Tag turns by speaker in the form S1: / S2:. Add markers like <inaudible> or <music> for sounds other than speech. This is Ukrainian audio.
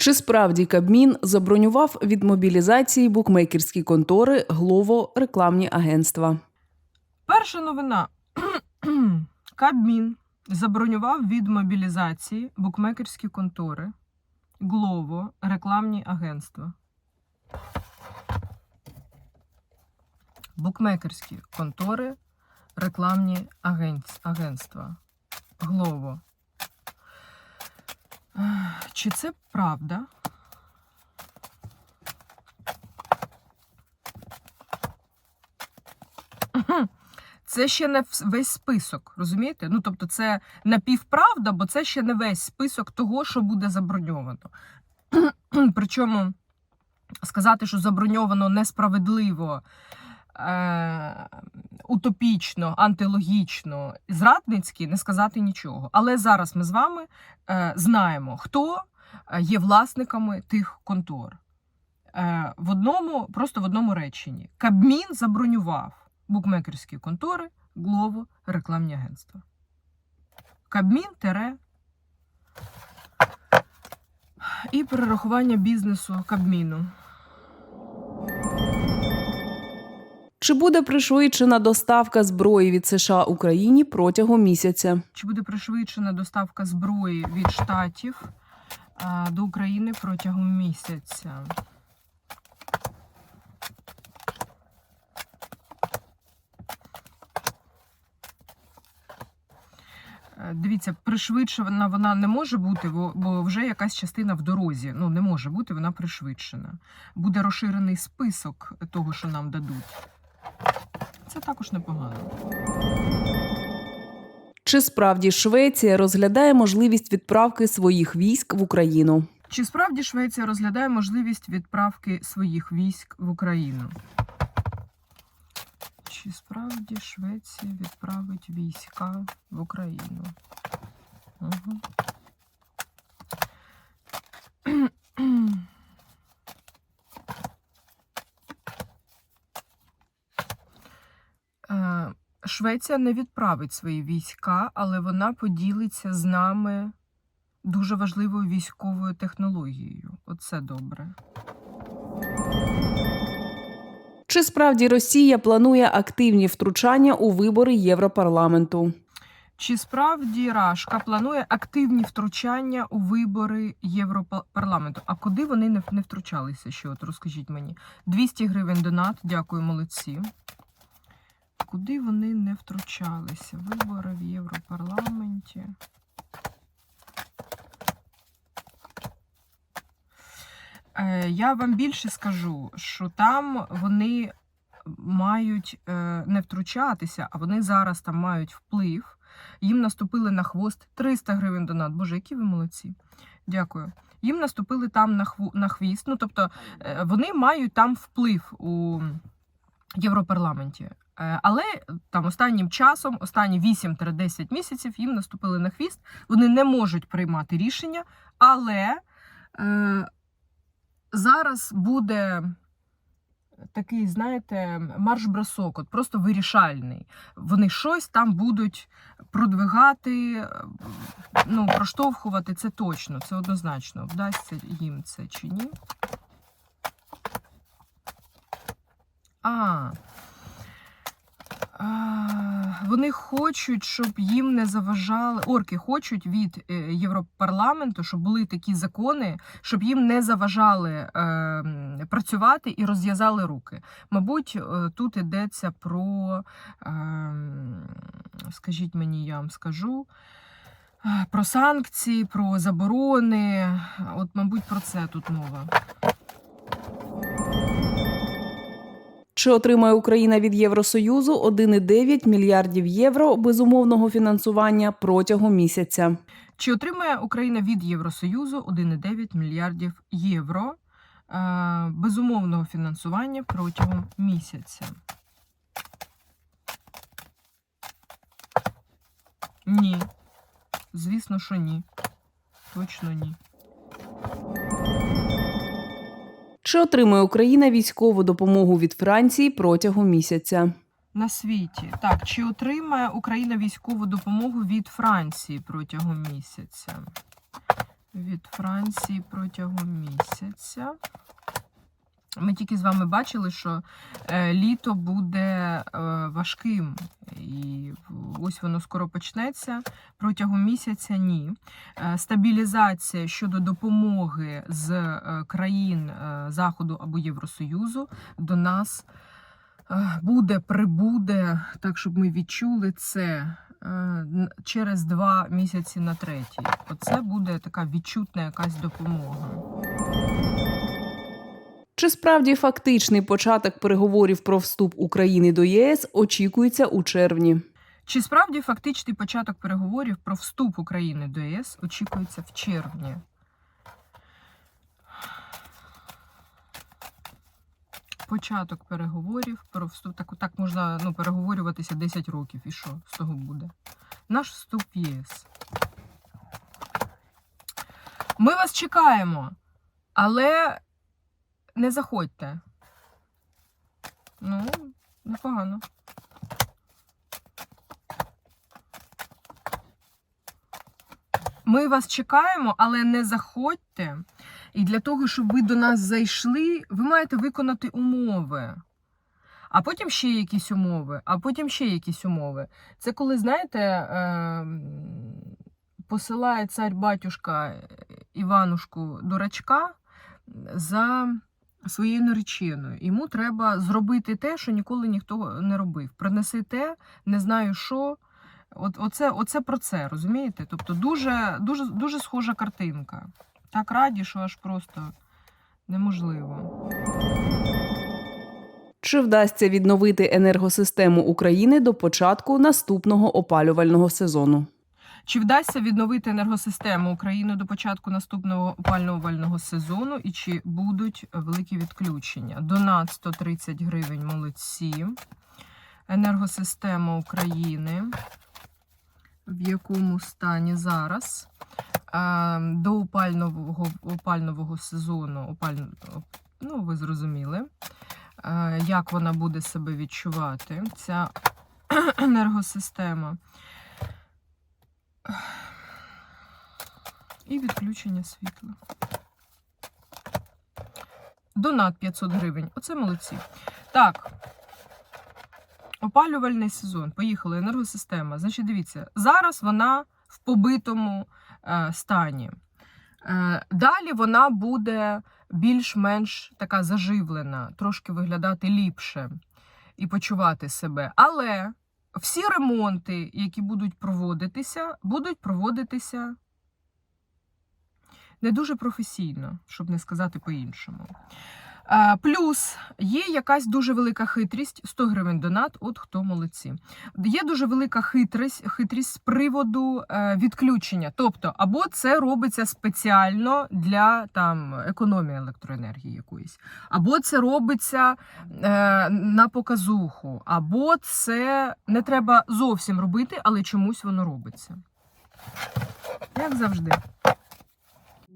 S1: Чи справді Кабмін забронював від мобілізації букмекерські контори Глово рекламні агентства?
S2: Перша новина. <clears throat> Кабмін забронював від мобілізації букмекерські контори, Глово, рекламні агентства. Букмекерські контори, рекламні агентства. Глово. Чи це правда? Це ще не весь список, розумієте? Ну тобто, це напівправда, бо це ще не весь список того, що буде заброньовано. Причому сказати, що заброньовано несправедливо, утопічно, антилогічно, зрадницьки, не сказати нічого. Але зараз ми з вами е- знаємо, хто е, є власниками тих контор. Е- в одному, просто в одному реченні. Кабмін забронював букмекерські контори, Глово, рекламні агентства. Кабмін тере і перерахування бізнесу Кабміну.
S1: Чи буде пришвидшена доставка зброї від США Україні протягом місяця?
S2: Чи буде пришвидшена доставка зброї від штатів а, до України протягом місяця? Е, Дивіться, пришвидшена вона не може бути, бо вже якась частина в дорозі. Ну, не може бути, вона пришвидшена. Буде розширений список того, що нам дадуть. Це також непогано.
S1: Чи справді Швеція розглядає можливість відправки своїх військ в Україну?
S2: Чи справді Швеція розглядає можливість відправки своїх військ в Україну? Чи справді Швеція відправить війська в Україну? Угу. Е, Швеція не відправить свої війська, але вона поділиться з нами дуже важливою військовою технологією. Оце добре.
S1: Чи справді Росія планує активні втручання у вибори Європарламенту?
S2: Чи справді Рашка планує активні втручання у вибори Європарламенту? А куди вони не, втручалися? Ще от розкажіть мені. 200 гривень донат, дякую, молодці. Куди вони не втручалися? Вибори в Європарламенті. Е, Я вам більше скажу, що там вони мають е, не втручатися, а вони зараз там мають вплив. Їм наступили на хвост 300 гривень донат. Боже, які ви молодці. Дякую. Їм наступили там на, на хвіст. Ну, тобто, е, вони мають там вплив у Європарламенті. Е, Але там останнім часом, останні 8-10 місяців, їм наступили на хвіст. Вони не можуть приймати рішення, але е, зараз буде такий, знаєте, марш-бросок, от просто вирішальний. Вони щось там будуть продвигати, е, ну, проштовхувати це точно, це однозначно. Вдасться їм це чи ні. А, вони хочуть, щоб їм не заважали. Орки хочуть від е, Європарламенту, щоб були такі закони, щоб їм не заважали е, працювати і розв'язали руки. Мабуть, е, тут йдеться про, е, скажіть мені, я вам скажу. е, Про санкції, про заборони. От, мабуть, про це тут мова.
S1: Чи отримає Україна від Євросоюзу 1,9 мільярдів євро безумовного фінансування протягом місяця?
S2: Чи отримає Україна від Євросоюзу 1,9 мільярдів євро е, безумовного фінансування протягом місяця? Ні. Звісно, що ні. Точно ні.
S1: Чи отримує Україна військову допомогу від Франції протягом місяця?
S2: На світі. Так, чи отримає Україна військову допомогу від Франції протягом місяця? від Франції протягом місяця. Ми тільки з вами бачили, що е, літо буде е, важким, і ось воно скоро почнеться. Протягом місяця ні. Е, стабілізація щодо допомоги з країн Заходу або Євросоюзу до нас буде, прибуде, так щоб ми відчули це через два місяці на третій. Оце буде така відчутна якась допомога.
S1: Чи справді фактичний початок переговорів про вступ України до ЄС очікується у червні?
S2: Чи справді фактичний початок переговорів про вступ України до ЄС очікується в червні? Початок переговорів про вступ. Так, так можна ну, переговорюватися 10 років. І що з того буде? Наш вступ в ЄС. Ми вас чекаємо, але не заходьте. Ну, непогано. Ми вас чекаємо, але не заходьте. І для того, щоб ви до нас зайшли, ви маєте виконати умови. А потім ще якісь умови, а потім ще якісь умови. Це коли, знаєте, е, посилає цар батюшка Іванушку дурачка за своєю нареченою. Йому треба зробити те, що ніколи ніхто не робив. Принеси те, не знаю що. От, оце, оце про це, розумієте? Тобто дуже, дуже, дуже схожа картинка. Так раді, що аж просто неможливо.
S1: Чи вдасться відновити енергосистему України до початку наступного опалювального сезону?
S2: Чи вдасться відновити енергосистему України до початку наступного опалювального сезону і чи будуть великі відключення? Донат 130 гривень молодці. Енергосистема України. В якому стані зараз? До опального, опального сезону, опаль... ну, ви зрозуміли, як вона буде себе відчувати, ця <clears throat> енергосистема. І відключення світла. Донат 500 гривень. Оце молодці. Так. Опалювальний сезон. Поїхали. Енергосистема. Значить, дивіться, зараз вона в побитому е, стані. Е, далі вона буде більш-менш така заживлена, трошки виглядати ліпше і почувати себе. Але всі ремонти, які будуть проводитися, будуть проводитися не дуже професійно, щоб не сказати по-іншому. Е, Плюс є якась дуже велика хитрість, 100 гривень донат, от хто молодці. Є дуже велика хитрість, хитрість з приводу е, відключення. Тобто, або це робиться спеціально для там, економії електроенергії якоїсь, або це робиться е, на показуху, або це не треба зовсім робити, але чомусь воно робиться. Як завжди.